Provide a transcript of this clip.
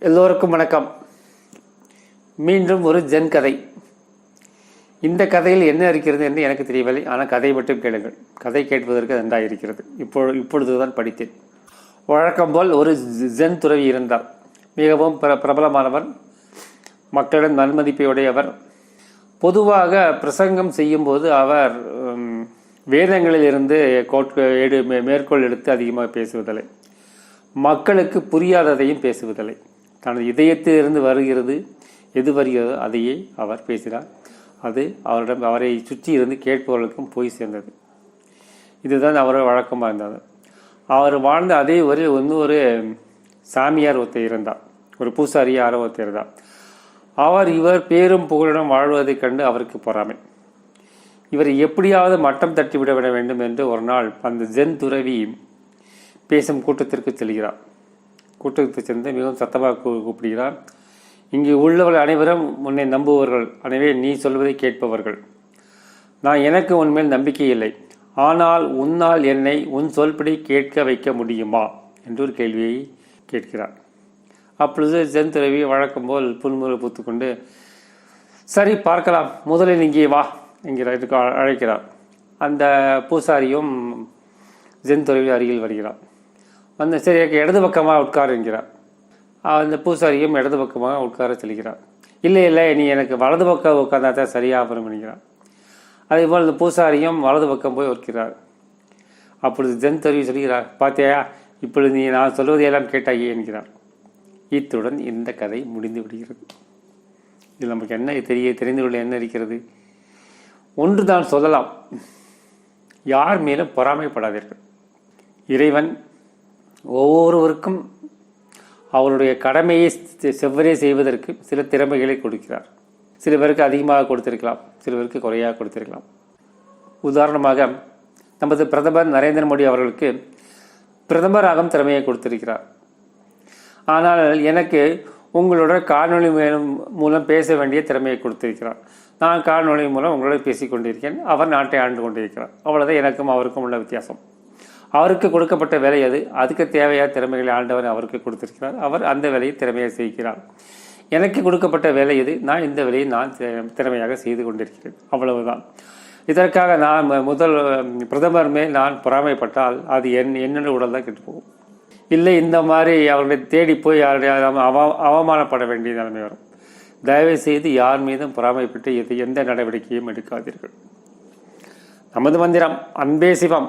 எல்லோருக்கும் வணக்கம். மீண்டும் ஒரு ஜென் கதை. இந்த கதையில் என்ன இருக்கிறது என்று எனக்கு தெரியவில்லை. ஆனால் கதை மட்டும் கேளுங்கள். கதை கேட்பதற்கு நன்றாக இருக்கிறது. இப்போ இப்பொழுதுதான் படித்தேன். வழக்கம் போல் ஒரு ஜென் துறவி இருந்தார். மிகவும் பிர பிரபலமானவர். மக்களிடம் நன்மதிப்பையுடையவர் பொதுவாக பிரசங்கம் செய்யும்போது அவர் வேதங்களில் வேதங்களிலிருந்து கோட் மே- மேற்கோள் எடுத்து அதிகமாக பேசுவதில்லை. மக்களுக்கு புரியாததையும் பேசுவதில்லை. தனது இதயத்திலிருந்து வருகிறது. எது வருகிறதோ அதையே அவர் பேசினார். அது அவரிடம் அவரை சுற்றி இருந்து கேட்பவர்களுக்கும் போய் சேர்ந்தது. இதுதான் அவரோட வழக்கமாக இருந்தது. அவர் வாழ்ந்த அதே ஒரு இன்னொரு சாமியார் ஒருத்தர் இருந்தார். ஒரு பூசாரி யாரோ ஒருத்தர் இருந்தார். அவர் இவர் பேரும் புகழிடம் வாழ்வதைக் கண்டு அவருக்கு பொறாமை. இவரை எப்படியாவது மட்டம் தட்டிவிட விட வேண்டும் என்று ஒரு நாள் அந்த ஜென் துறவி பேசும் கூட்டத்திற்கு செல்கிறார். கூட்டத்தை சேர்ந்து மிகவும் சத்தமாக கூ- கூப்பிடுகிறார். இங்கு உள்ளவர்கள் அனைவரும் உன்னை நம்புவர்கள். எனவே நீ சொல்வதை கேட்பவர்கள். நான் எனக்கு உன்மேல் நம்பிக்கை இல்லை. ஆனால் உன்னால் என்னை உன் சொல்படி கேட்க வைக்க முடியுமா? என்று ஒரு கேள்வியை கேட்கிறார். அப்பொழுது ஜென் துறவி வழக்கம் போல் புன்முறை பூத்துக்கொண்டு சரி பார்க்கலாம். முதலில் இங்கே வா என்கிறார். அழைக்கிறார். அந்த பூசாரியும் ஜென் துறவி அருகில் வருகிறார். வந்து சரி எனக்கு இடது பக்கமாக உட்காருங்கிறார் அந்த பூசாரியும் இடது பக்கமாக உட்கார செல்கிறார் இல்லை இல்லை நீ எனக்கு வலது பக்கம் உட்கார்ந்தா தான் சரியாக வரும் அதே போல் இந்த பூசாரியும் வலது பக்கம் போய் உட்கிறார் அப்பொழுது ஜென் தருவி சொல்கிறார் பார்த்தியா இப்பொழுது நீ நான் சொல்வதையெல்லாம் கேட்டாயே என்கிறார். இத்துடன் இந்த கதை முடிந்து விடுகிறது. இதில் நமக்கு என்ன தெரிய தெரிந்து கொள்ள என்ன இருக்கிறது? ஒன்று தான் சொல்லலாம். யார் மேலும் பொறாமைப்படாதீர்கள். இறைவன் ஒவ்வொருவருக்கும் அவருடைய கடமையை செ- செவ்வரே செய்வதற்கு சில திறமைகளை கொடுக்கிறார். சில பேருக்கு அதிகமாக கொடுத்திருக்கலாம் சில பேருக்கு குறையாக கொடுத்திருக்கலாம். உதாரணமாக நமது பிரதமர் நரேந்திர மோடி அவர்களுக்கு பிரதமராகும் திறமையை கொடுத்திருக்கிறார். ஆனால் எனக்கு உங்களோட காணொளி மூலம் பேச வேண்டிய திறமையை கொடுத்திருக்கிறார். நான் காணொளி மூலம் உங்களோட பேசிக் கொண்டிருக்கேன் அவர் நாட்டை ஆண்டு கொண்டிருக்கிறார் அவ்வளோதான் எனக்கும் அவருக்கும் உள்ள வித்தியாசம். அவருக்கு கொடுக்கப்பட்ட வேலை அது. அதுக்கு தேவையான திறமைகளை ஆண்டவர் அவருக்கு கொடுத்திருக்கிறார். அவர் அந்த வேலையை திறமையாக செய்கிறார். எனக்கு கொடுக்கப்பட்ட வேலை இது நான் இந்த வேலையை நான் திறமையாக செய்து கொண்டிருக்கிறேன். அவ்வளவுதான். இதற்காக நான் முதல் பிரதமர் மேல் நான் பொறாமைப்பட்டால் அது என் என்னோட உடல் தான் கெட்டு போகும். இல்லை இந்த மாதிரி அவர்களை தேடி போய் யாருடைய அவ அவமானப்பட வேண்டிய நிலைமை வரும். தயவு செய்து யார் மீதும் பொறாமைப்பட்டு எது எந்த நடவடிக்கையும் எடுக்காதீர்கள். நமது மந்திரம் அன்பே சிவம்.